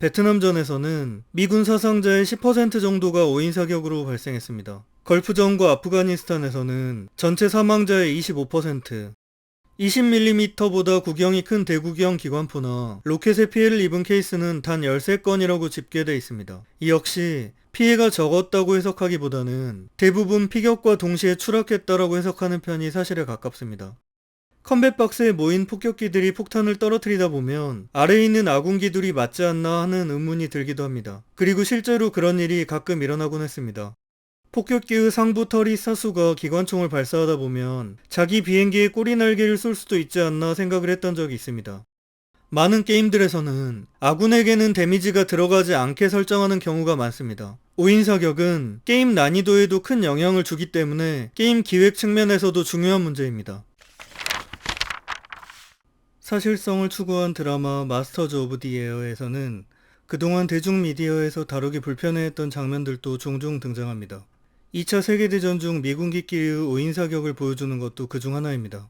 베트남전에서는 미군 사상자의 10% 정도가 5인 사격으로 발생했습니다. 걸프전과 아프가니스탄에서는 전체 사망자의 25%, 20mm보다 구경이 큰 대구경 기관포나 로켓에 피해를 입은 케이스는 단 13건이라고 집계돼 있습니다. 이 역시 피해가 적었다고 해석하기보다는 대부분 피격과 동시에 추락했다라고 해석하는 편이 사실에 가깝습니다. 컴뱃 박스에 모인 폭격기들이 폭탄을 떨어뜨리다 보면 아래에 있는 아군기들이 맞지 않나 하는 의문이 들기도 합니다. 그리고 실제로 그런 일이 가끔 일어나곤 했습니다. 폭격기의 상부 털이 사수가 기관총을 발사하다 보면 자기 비행기의 꼬리 날개를 쏠 수도 있지 않나 생각을 했던 적이 있습니다. 많은 게임들에서는 아군에게는 데미지가 들어가지 않게 설정하는 경우가 많습니다. 5인 사격은 게임 난이도에도 큰 영향을 주기 때문에 게임 기획 측면에서도 중요한 문제입니다. 사실성을 추구한 드라마 마스터즈 오브 디 에어에서는 그동안 대중미디어에서 다루기 불편해했던 장면들도 종종 등장합니다. 2차 세계대전 중 미군기끼리의 5인 사격을 보여주는 것도 그중 하나입니다.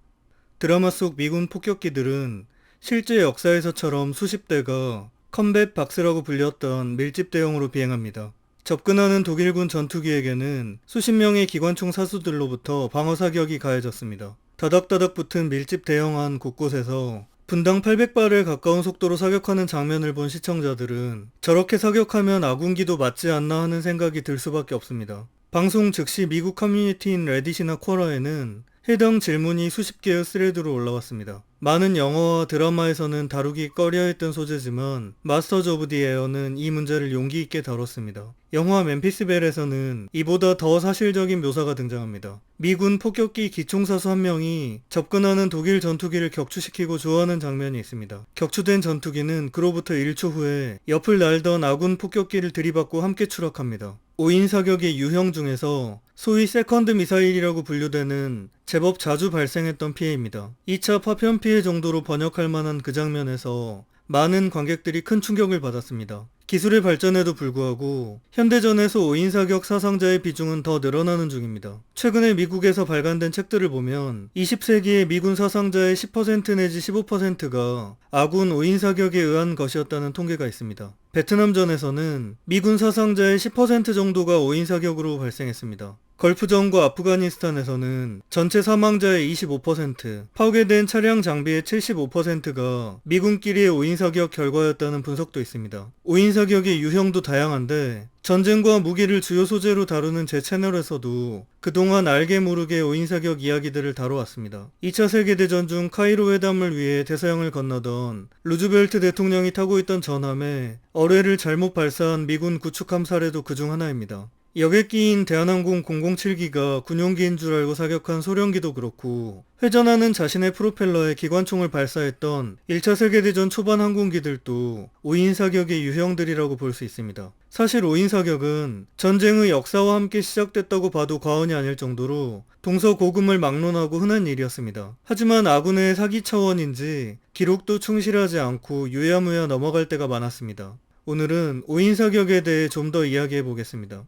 드라마 속 미군 폭격기들은 실제 역사에서처럼 수십 대가 컴뱃 박스라고 불렸던 밀집 대형으로 비행합니다. 접근하는 독일군 전투기에게는 수십 명의 기관총 사수들로부터 방어 사격이 가해졌습니다. 다닥다닥 붙은 밀집 대형안 곳곳에서 분당 800발에 가까운 속도로 사격하는 장면을 본 시청자들은 저렇게 사격하면 아군기도 맞지 않나 하는 생각이 들 수밖에 없습니다. 방송 즉시 미국 커뮤니티인 레딧이나 쿼러에는 해당 질문이 수십 개의 스레드로 올라왔습니다. 많은 영화와 드라마에서는 다루기 꺼려했던 소재지만 마스터즈 오브 디 에어는 이 문제를 용기 있게 다뤘습니다. 영화 맨피스 벨에서는 이보다 더 사실적인 묘사가 등장합니다. 미군 폭격기 기총사수 한 명이 접근하는 독일 전투기를 격추시키고 조하는 장면이 있습니다. 격추된 전투기는 그로부터 1초 후에 옆을 날던 아군 폭격기를 들이받고 함께 추락합니다. 5인 사격의 유형 중에서 소위 세컨드 미사일이라고 분류되는 제법 자주 발생했던 피해입니다. 2차 파편 피해 정도로 번역할 만한 그 장면에서 많은 관객들이 큰 충격을 받았습니다. 기술의 발전에도 불구하고 현대전에서 5인 사격 사상자의 비중은 더 늘어나는 중입니다. 최근에 미국에서 발간된 책들을 보면 20세기의 미군 사상자의 10% 내지 15%가 아군 5인 사격에 의한 것이었다는 통계가 있습니다. 베트남전에서는 미군 사상자의 10% 정도가 5인 사격으로 발생했습니다. 걸프전과 아프가니스탄에서는 전체 사망자의 25%, 파괴된 차량 장비의 75%가 미군끼리의 5인 사격 결과였다는 분석도 있습니다. 5인 사격의 유형도 다양한데 전쟁과 무기를 주요 소재로 다루는 제 채널에서도 그동안 알게 모르게 5인 사격 이야기들을 다뤄왔습니다. 2차 세계대전 중 카이로 회담을 위해 대서양을 건너던 루즈벨트 대통령이 타고 있던 전함에 어뢰를 잘못 발사한 미군 구축함 사례도 그중 하나입니다. 여객 기인 대한항공 007기가 군용기인 줄 알고 사격한 소련기도 그렇고 회전하는 자신의 프로펠러에 기관총을 발사했던 1차 세계대전 초반 항공기들도 5인 사격의 유형들이라고 볼 수 있습니다. 사실 5인 사격은 전쟁의 역사와 함께 시작됐다고 봐도 과언이 아닐 정도로 동서고금을 막론하고 흔한 일이었습니다. 하지만 아군의 사기 차원인지 기록도 충실하지 않고 유야무야 넘어갈 때가 많았습니다. 오늘은 5인 사격에 대해 좀 더 이야기해 보겠습니다.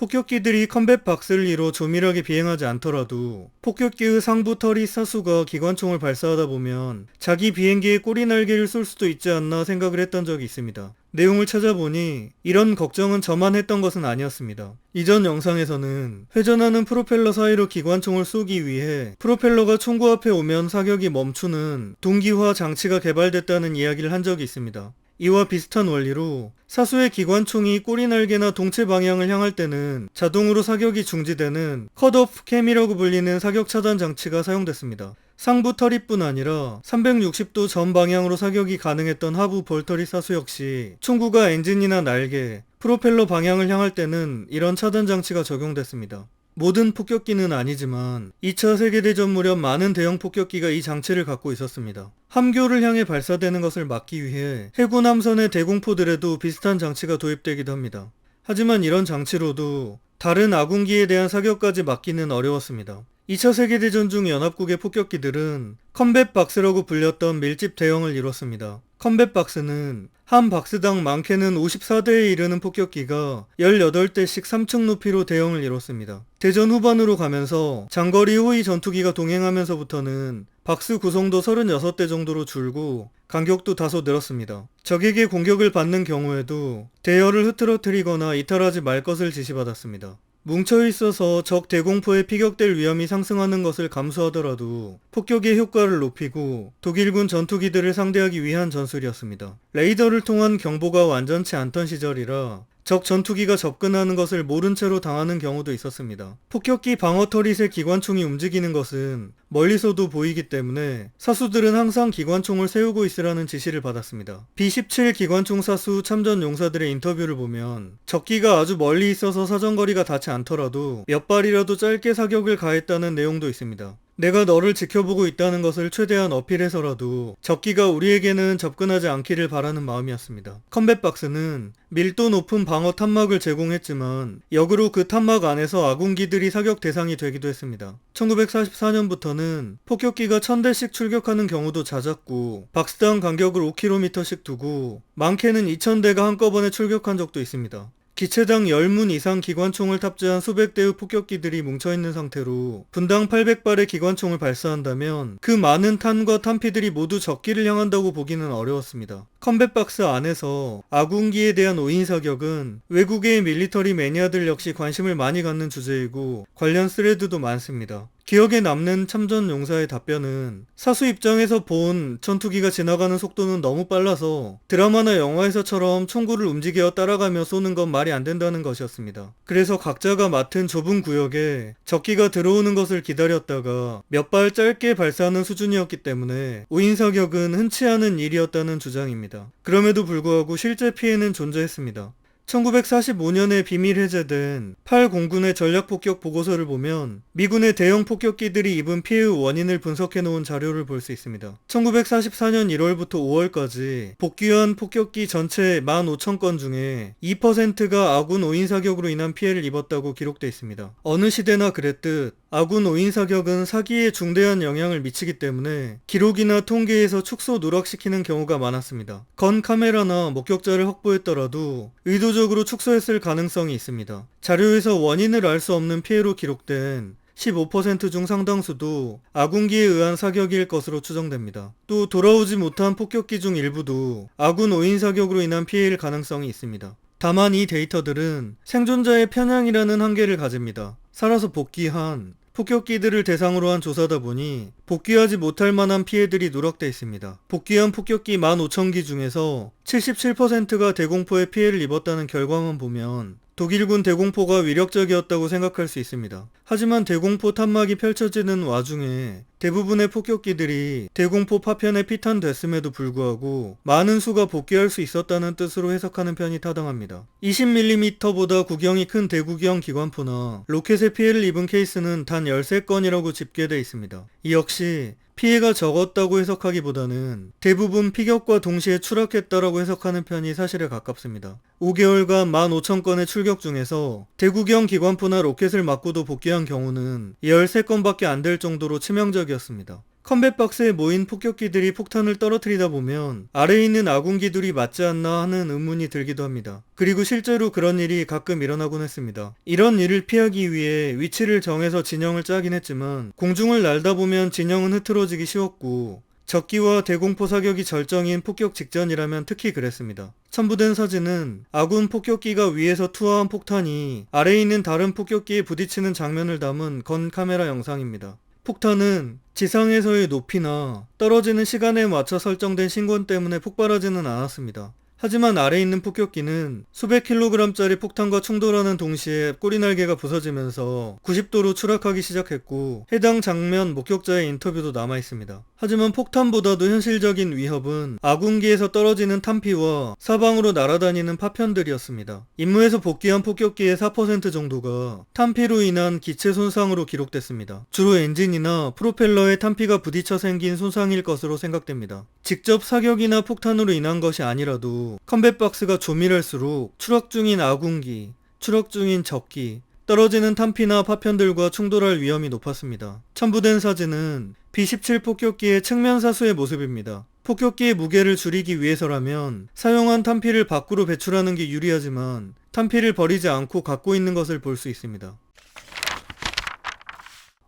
폭격기들이 컴뱃 박스를 이뤄 조밀하게 비행하지 않더라도 폭격기의 상부 털이 사수가 기관총을 발사하다 보면 자기 비행기의 꼬리 날개를 쏠 수도 있지 않나 생각을 했던 적이 있습니다. 내용을 찾아보니 이런 걱정은 저만 했던 것은 아니었습니다. 이전 영상에서는 회전하는 프로펠러 사이로 기관총을 쏘기 위해 프로펠러가 총구 앞에 오면 사격이 멈추는 동기화 장치가 개발됐다는 이야기를 한 적이 있습니다. 이와 비슷한 원리로 사수의 기관총이 꼬리 날개나 동체 방향을 향할 때는 자동으로 사격이 중지되는 컷오프 캠이라고 불리는 사격 차단 장치가 사용됐습니다. 상부 터리뿐 아니라 360도 전 방향으로 사격이 가능했던 하부 볼터리 사수 역시 총구가 엔진이나 날개, 프로펠러 방향을 향할 때는 이런 차단 장치가 적용됐습니다. 모든 폭격기는 아니지만 2차 세계대전 무렵 많은 대형 폭격기가 이 장치를 갖고 있었습니다. 함교를 향해 발사되는 것을 막기 위해 해군 함선의 대공포들에도 비슷한 장치가 도입되기도 합니다. 하지만 이런 장치로도 다른 아군기에 대한 사격까지 막기는 어려웠습니다. 2차 세계대전 중 연합국의 폭격기들은 컴뱃 박스라고 불렸던 밀집 대형을 이뤘습니다. 컴뱃 박스는 한 박스당 많게는 54대에 이르는 폭격기가 18대씩 3층 높이로 대형을 이뤘습니다. 대전 후반으로 가면서 장거리 호위 전투기가 동행하면서부터는 박스 구성도 36대 정도로 줄고 간격도 다소 늘었습니다. 적에게 공격을 받는 경우에도 대열을 흐트러뜨리거나 이탈하지 말 것을 지시받았습니다. 뭉쳐 있어서 적 대공포에 피격될 위험이 상승하는 것을 감수하더라도 폭격의 효과를 높이고 독일군 전투기들을 상대하기 위한 전술이었습니다. 레이더를 통한 경보가 완전치 않던 시절이라 적 전투기가 접근하는 것을 모른 채로 당하는 경우도 있었습니다. 폭격기 방어 터릿의 기관총이 움직이는 것은 멀리서도 보이기 때문에 사수들은 항상 기관총을 세우고 있으라는 지시를 받았습니다. B-17 기관총 사수 참전 용사들의 인터뷰를 보면 적기가 아주 멀리 있어서 사정거리가 닿지 않더라도 몇 발이라도 짧게 사격을 가했다는 내용도 있습니다. 내가 너를 지켜보고 있다는 것을 최대한 어필해서라도 적기가 우리에게는 접근하지 않기를 바라는 마음이었습니다. 컴뱃박스는 밀도 높은 방어 탄막을 제공했지만 역으로 그 탄막 안에서 아군기들이 사격 대상이 되기도 했습니다. 1944년부터는 폭격기가 1000대씩 출격하는 경우도 잦았고 박스당 간격을 5km씩 두고 많게는 2000대가 한꺼번에 출격한 적도 있습니다. 기체당 10문 이상 기관총을 탑재한 수백 대의 폭격기들이 뭉쳐있는 상태로 분당 800발의 기관총을 발사한다면 그 많은 탄과 탄피들이 모두 적기를 향한다고 보기는 어려웠습니다. 컴뱃박스 안에서 아군기에 대한 오인 사격은 외국의 밀리터리 매니아들 역시 관심을 많이 갖는 주제이고 관련 스레드도 많습니다. 기억에 남는 참전 용사의 답변은 사수 입장에서 본 전투기가 지나가는 속도는 너무 빨라서 드라마나 영화에서처럼 총구를 움직여 따라가며 쏘는 건 말이 안 된다는 것이었습니다. 그래서 각자가 맡은 좁은 구역에 적기가 들어오는 것을 기다렸다가 몇 발 짧게 발사하는 수준이었기 때문에 오인 사격은 흔치 않은 일이었다는 주장입니다. 그럼에도 불구하고 실제 피해는 존재했습니다. 1945년에 비밀 해제된 8공군의 전략 폭격 보고서를 보면 미군의 대형 폭격기들이 입은 피해의 원인을 분석해 놓은 자료를 볼 수 있습니다. 1944년 1월부터 5월까지 복귀한 폭격기 전체 15,000건 중에 2%가 아군 오인 사격으로 인한 피해를 입었다고 기록돼 있습니다. 어느 시대나 그랬듯 아군 오인 사격은 사기에 중대한 영향을 미치기 때문에 기록이나 통계에서 축소 누락시키는 경우가 많았습니다. 건 카메라나 목격자를 확보했더라도 의도적으로 축소했을 가능성이 있습니다. 자료에서 원인을 알 수 없는 피해로 기록된 15%중 상당수도 아군기에 의한 사격일 것으로 추정됩니다. 또 돌아오지 못한 폭격기 중 일부도 아군 오인 사격으로 인한 피해일 가능성이 있습니다. 다만 이 데이터들은 생존자의 편향이라는 한계를 가집니다. 살아서 복귀한 폭격기들을 대상으로 한 조사다 보니 복귀하지 못할 만한 피해들이 누락돼 있습니다. 복귀한 폭격기 15,000기 중에서 77%가 대공포에 피해를 입었다는 결과만 보면 독일군 대공포가 위력적이었다고 생각할 수 있습니다. 하지만 대공포 탄막이 펼쳐지는 와중에 대부분의 폭격기들이 대공포 파편에 피탄됐음에도 불구하고 많은 수가 복귀할 수 있었다는 뜻으로 해석하는 편이 타당합니다. 20mm보다 구경이 큰 대구경 기관포나 로켓에 피해를 입은 케이스는 단 13건이라고 집계돼 있습니다. 이 역시 피해가 적었다고 해석하기보다는 대부분 피격과 동시에 추락했다라고 해석하는 편이 사실에 가깝습니다. 5개월간 15,000건의 출격 중에서 대구경 기관포나 로켓을 맞고도 복귀한 경우는 13건밖에 안 될 정도로 치명적 이었습니다. 컴뱃박스에 모인 폭격기들이 폭탄을 떨어뜨리다 보면 아래에 있는 아군기들이 맞지 않나 하는 의문이 들기도 합니다. 그리고 실제로 그런 일이 가끔 일어나곤 했습니다. 이런 일을 피하기 위해 위치를 정해서 진영을 짜긴 했지만 공중을 날다 보면 진영은 흐트러지기 쉬웠고 적기와 대공포 사격이 절정인 폭격 직전이라면 특히 그랬습니다. 첨부된 사진은 아군 폭격기가 위에서 투하한 폭탄이 아래에 있는 다른 폭격기에 부딪히는 장면을 담은 건 카메라 영상입니다. 폭탄은 지상에서의 높이나 떨어지는 시간에 맞춰 설정된 신권 때문에 폭발하지는 않았습니다. 하지만 아래 있는 폭격기는 수백 킬로그램짜리 폭탄과 충돌하는 동시에 꼬리날개가 부서지면서 90도로 추락하기 시작했고 해당 장면 목격자의 인터뷰도 남아 있습니다. 하지만 폭탄보다도 현실적인 위협은 아군기에서 떨어지는 탄피와 사방으로 날아다니는 파편들이었습니다. 임무에서 복귀한 폭격기의 4% 정도가 탄피로 인한 기체 손상으로 기록됐습니다. 주로 엔진이나 프로펠러에 탄피가 부딪혀 생긴 손상일 것으로 생각됩니다. 직접 사격이나 폭탄으로 인한 것이 아니라도 컴뱃박스가 조밀할수록 추락 중인 아군기, 추락 중인 적기, 떨어지는 탄피나 파편들과 충돌할 위험이 높았습니다. 첨부된 사진은 B-17 폭격기의 측면 사수의 모습입니다. 폭격기의 무게를 줄이기 위해서라면 사용한 탄피를 밖으로 배출하는 게 유리하지만 탄피를 버리지 않고 갖고 있는 것을 볼 수 있습니다.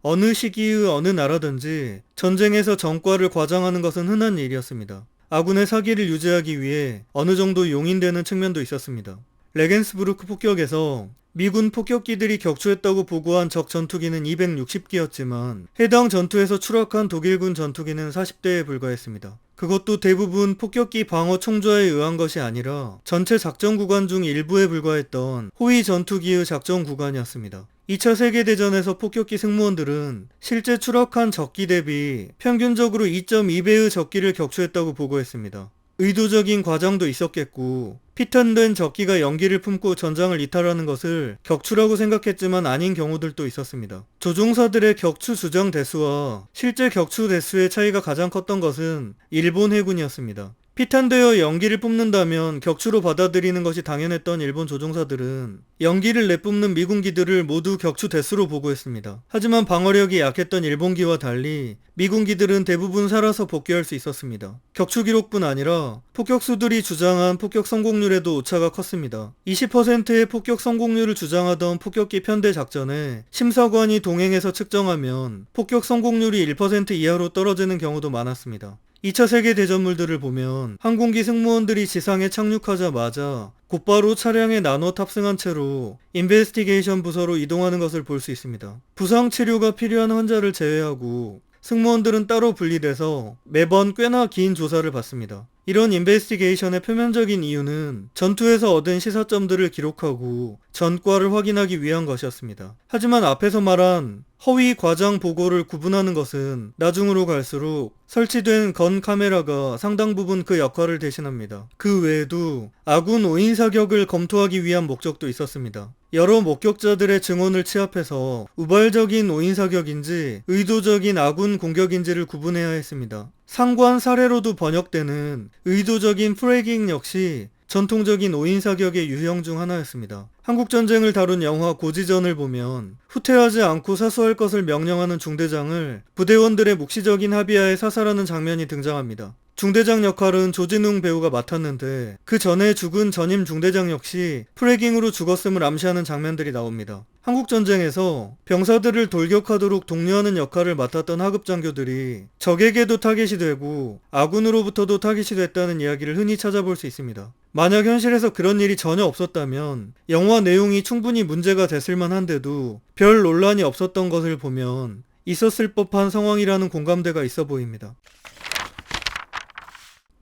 어느 시기의 어느 나라든지 전쟁에서 전과를 과장하는 것은 흔한 일이었습니다. 아군의 사기를 유지하기 위해 어느 정도 용인되는 측면도 있었습니다. 레겐스부르크 폭격에서 미군 폭격기들이 격추했다고 보고한 적 전투기는 260기였지만 해당 전투에서 추락한 독일군 전투기는 40대에 불과했습니다. 그것도 대부분 폭격기 방어 총좌에 의한 것이 아니라 전체 작전 구간 중 일부에 불과했던 호위 전투기의 작전 구간이었습니다. 2차 세계대전에서 폭격기 승무원들은 실제 추락한 적기 대비 평균적으로 2.2배의 적기를 격추했다고 보고했습니다. 의도적인 과정도 있었겠고 피탄된 적기가 연기를 품고 전장을 이탈하는 것을 격추라고 생각했지만 아닌 경우들도 있었습니다. 조종사들의 격추 주장 대수와 실제 격추 대수의 차이가 가장 컸던 것은 일본 해군이었습니다. 피탄되어 연기를 뿜는다면 격추로 받아들이는 것이 당연했던 일본 조종사들은 연기를 내뿜는 미군기들을 모두 격추 대수로 보고했습니다. 하지만 방어력이 약했던 일본기와 달리 미군기들은 대부분 살아서 복귀할 수 있었습니다. 격추 기록뿐 아니라 폭격수들이 주장한 폭격 성공률에도 오차가 컸습니다. 20%의 폭격 성공률을 주장하던 폭격기 편대 작전에 심사관이 동행해서 측정하면 폭격 성공률이 1% 이하로 떨어지는 경우도 많았습니다. 2차 세계대전물들을 보면 항공기 승무원들이 지상에 착륙하자마자 곧바로 차량에 나눠 탑승한 채로 인베스티게이션 부서로 이동하는 것을 볼 수 있습니다. 부상 치료가 필요한 환자를 제외하고 승무원들은 따로 분리돼서 매번 꽤나 긴 조사를 받습니다. 이런 인베스티게이션의 표면적인 이유는 전투에서 얻은 시사점들을 기록하고 전과를 확인하기 위한 것이었습니다. 하지만 앞에서 말한 허위 과장 보고를 구분하는 것은 나중으로 갈수록 설치된 건 카메라가 상당 부분 그 역할을 대신합니다. 그 외에도 아군 오인 사격을 검토하기 위한 목적도 있었습니다. 여러 목격자들의 증언을 취합해서 우발적인 오인 사격인지 의도적인 아군 공격인지를 구분해야 했습니다. 상관 사례로도 번역되는 의도적인 프레깅 역시 전통적인 오인 사격의 유형 중 하나였습니다. 한국 전쟁을 다룬 영화 고지전을 보면 후퇴하지 않고 사수할 것을 명령하는 중대장을 부대원들의 묵시적인 합의하에 사살하는 장면이 등장합니다. 중대장 역할은 조진웅 배우가 맡았는데 그 전에 죽은 전임 중대장 역시 프레깅으로 죽었음을 암시하는 장면들이 나옵니다. 한국전쟁에서 병사들을 돌격하도록 독려하는 역할을 맡았던 하급 장교들이 적에게도 타겟이 되고 아군으로부터도 타겟이 됐다는 이야기를 흔히 찾아볼 수 있습니다. 만약 현실에서 그런 일이 전혀 없었다면 영화 내용이 충분히 문제가 됐을 만한데도 별 논란이 없었던 것을 보면 있었을 법한 상황이라는 공감대가 있어 보입니다.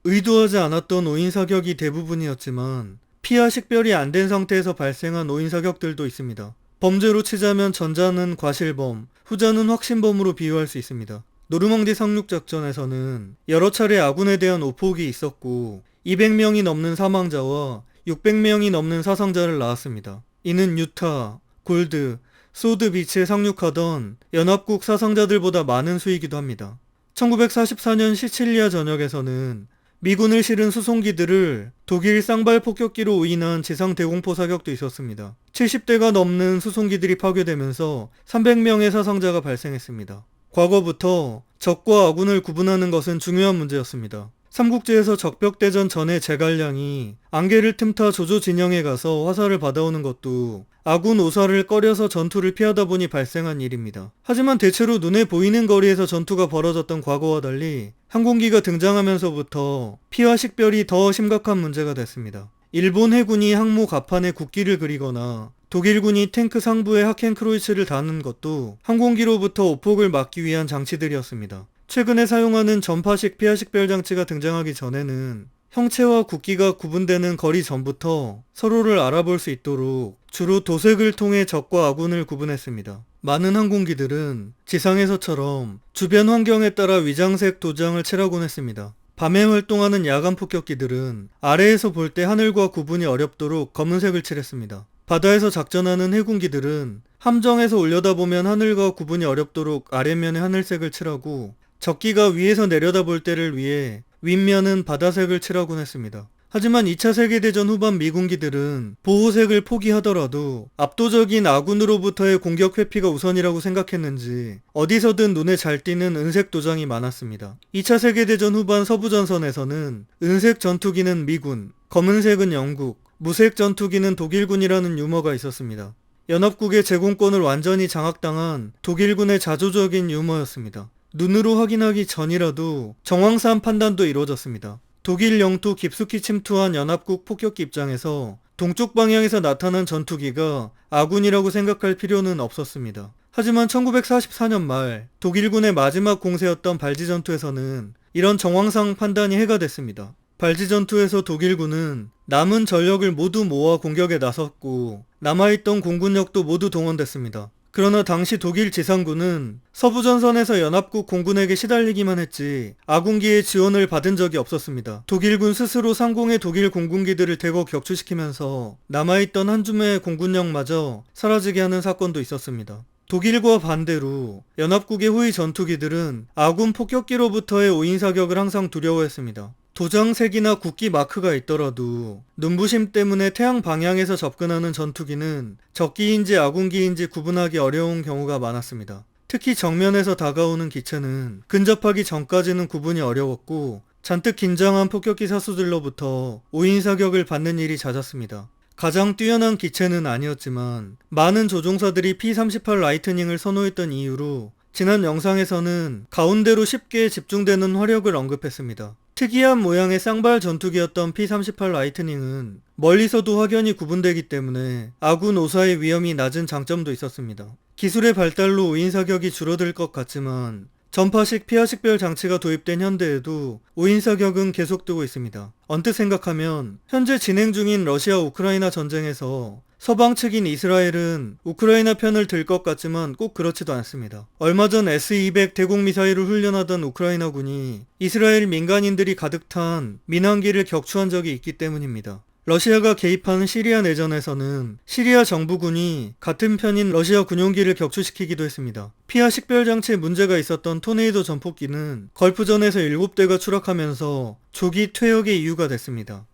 의도하지 않았던 오인 사격이 대부분이었지만 피와 식별이 안 된 상태에서 발생한 오인 사격들도 있습니다. 범죄로 치자면 전자는 과실범, 후자는 확신범으로 비유할 수 있습니다. 노르망디 상륙작전에서는 여러 차례 아군에 대한 오폭이 있었고 200명이 넘는 사망자와 600명이 넘는 사상자를 낳았습니다. 이는 유타, 골드, 소드 비치에 상륙하던 연합국 사상자들보다 많은 수이기도 합니다. 1944년 시칠리아 전역에서는 미군을 실은 수송기들을 독일 쌍발 폭격기로 우인한 지상 대공포 사격도 있었습니다. 70대가 넘는 수송기들이 파괴되면서 300명의 사상자가 발생했습니다. 과거부터 적과 아군을 구분하는 것은 중요한 문제였습니다. 삼국지에서 적벽대전 전의 제갈량이 안개를 틈타 조조 진영에 가서 화살을 받아오는 것도 아군 오사를 꺼려서 전투를 피하다 보니 발생한 일입니다. 하지만 대체로 눈에 보이는 거리에서 전투가 벌어졌던 과거와 달리 항공기가 등장하면서부터 피와 식별이 더 심각한 문제가 됐습니다. 일본 해군이 항모 가판에 국기를 그리거나 독일군이 탱크 상부에 하켄크로이츠를 다는 것도 항공기로부터 오폭을 막기 위한 장치들이었습니다. 최근에 사용하는 전파식 피하식별 장치가 등장하기 전에는 형체와 국기가 구분되는 거리 전부터 서로를 알아볼 수 있도록 주로 도색을 통해 적과 아군을 구분했습니다. 많은 항공기들은 지상에서처럼 주변 환경에 따라 위장색 도장을 칠하곤 했습니다. 밤에 활동하는 야간 폭격기들은 아래에서 볼 때 하늘과 구분이 어렵도록 검은색을 칠했습니다. 바다에서 작전하는 해군기들은 함정에서 올려다보면 하늘과 구분이 어렵도록 아래면에 하늘색을 칠하고 적기가 위에서 내려다볼 때를 위해 윗면은 바다색을 칠하곤 했습니다. 하지만 2차 세계대전 후반 미군기들은 보호색을 포기하더라도 압도적인 아군으로부터의 공격 회피가 우선이라고 생각했는지 어디서든 눈에 잘 띄는 은색 도장이 많았습니다. 2차 세계대전 후반 서부전선에서는 은색 전투기는 미군, 검은색은 영국, 무색 전투기는 독일군이라는 유머가 있었습니다. 연합국의 제공권을 완전히 장악당한 독일군의 자조적인 유머였습니다. 눈으로 확인하기 전이라도 정황상 판단도 이루어졌습니다. 독일 영토 깊숙이 침투한 연합국 폭격기 입장에서 동쪽 방향에서 나타난 전투기가 아군이라고 생각할 필요는 없었습니다. 하지만 1944년 말 독일군의 마지막 공세였던 발지 전투에서는 이런 정황상 판단이 해가 됐습니다. 발지 전투에서 독일군은 남은 전력을 모두 모아 공격에 나섰고 남아있던 공군력도 모두 동원됐습니다. 그러나 당시 독일 지상군은 서부 전선에서 연합국 공군에게 시달리기만 했지 아군기의 지원을 받은 적이 없었습니다. 독일군 스스로 상공의 독일 공군기들을 대거 격추시키면서 남아있던 한 줌의 공군력마저 사라지게 하는 사건도 있었습니다. 독일과 반대로 연합국의 호위 전투기들은 아군 폭격기로부터의 오인 사격을 항상 두려워했습니다. 도장색이나 국기 마크가 있더라도 눈부심 때문에 태양 방향에서 접근하는 전투기는 적기인지 아군기인지 구분하기 어려운 경우가 많았습니다. 특히 정면에서 다가오는 기체는 근접하기 전까지는 구분이 어려웠고 잔뜩 긴장한 폭격기 사수들로부터 오인 사격을 받는 일이 잦았습니다. 가장 뛰어난 기체는 아니었지만 많은 조종사들이 P-38 라이트닝을 선호했던 이유로 지난 영상에서는 가운데로 쉽게 집중되는 화력을 언급했습니다. 특이한 모양의 쌍발 전투기였던 P-38 라이트닝은 멀리서도 확연히 구분되기 때문에 아군 오사의 위험이 낮은 장점도 있었습니다. 기술의 발달로 오인 사격이 줄어들 것 같지만 전파식 피하식별 장치가 도입된 현대에도 오인 사격은 계속되고 있습니다. 언뜻 생각하면 현재 진행 중인 러시아 우크라이나 전쟁에서 서방 측인 이스라엘은 우크라이나 편을 들 것 같지만 꼭 그렇지도 않습니다. 얼마 전 S-200 대공 미사일을 훈련하던 우크라이나군이 이스라엘 민간인들이 가득 탄 민항기를 격추한 적이 있기 때문입니다. 러시아가 개입한 시리아 내전에서는 시리아 정부군이 같은 편인 러시아 군용기를 격추시키기도 했습니다. 피하 식별 장치에 문제가 있었던 토네이도 전폭기는 걸프전에서 7대가 추락하면서 조기 퇴역의 이유가 됐습니다.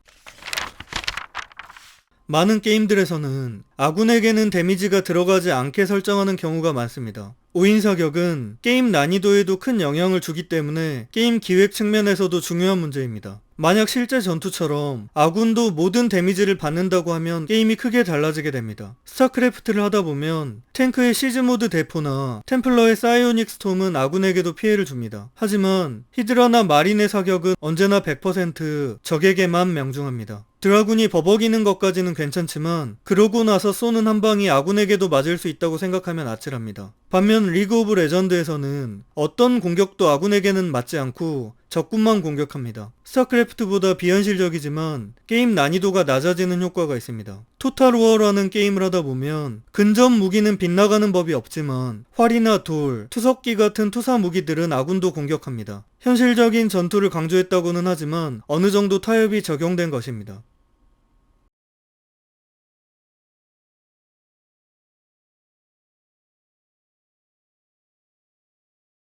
많은 게임들에서는 아군에게는 데미지가 들어가지 않게 설정하는 경우가 많습니다. 오인 사격은 게임 난이도에도 큰 영향을 주기 때문에 게임 기획 측면에서도 중요한 문제입니다. 만약 실제 전투처럼 아군도 모든 데미지를 받는다고 하면 게임이 크게 달라지게 됩니다. 스타크래프트를 하다 보면 탱크의 시즈모드 대포나 템플러의 사이오닉 스톰은 아군에게도 피해를 줍니다. 하지만 히드라나 마린의 사격은 언제나 100% 적에게만 명중합니다. 드라군이 버벅이는 것까지는 괜찮지만 그러고 나서 쏘는 한 방이 아군에게도 맞을 수 있다고 생각하면 아찔합니다. 반면 리그 오브 레전드에서는 어떤 공격도 아군에게는 맞지 않고 적군만 공격합니다. 스타크래프트보다 비현실적이지만 게임 난이도가 낮아지는 효과가 있습니다. 토탈 워라는 게임을 하다 보면 근접 무기는 빗나가는 법이 없지만 활이나 돌, 투석기 같은 투사 무기들은 아군도 공격합니다. 현실적인 전투를 강조했다고는 하지만 어느 정도 타협이 적용된 것입니다.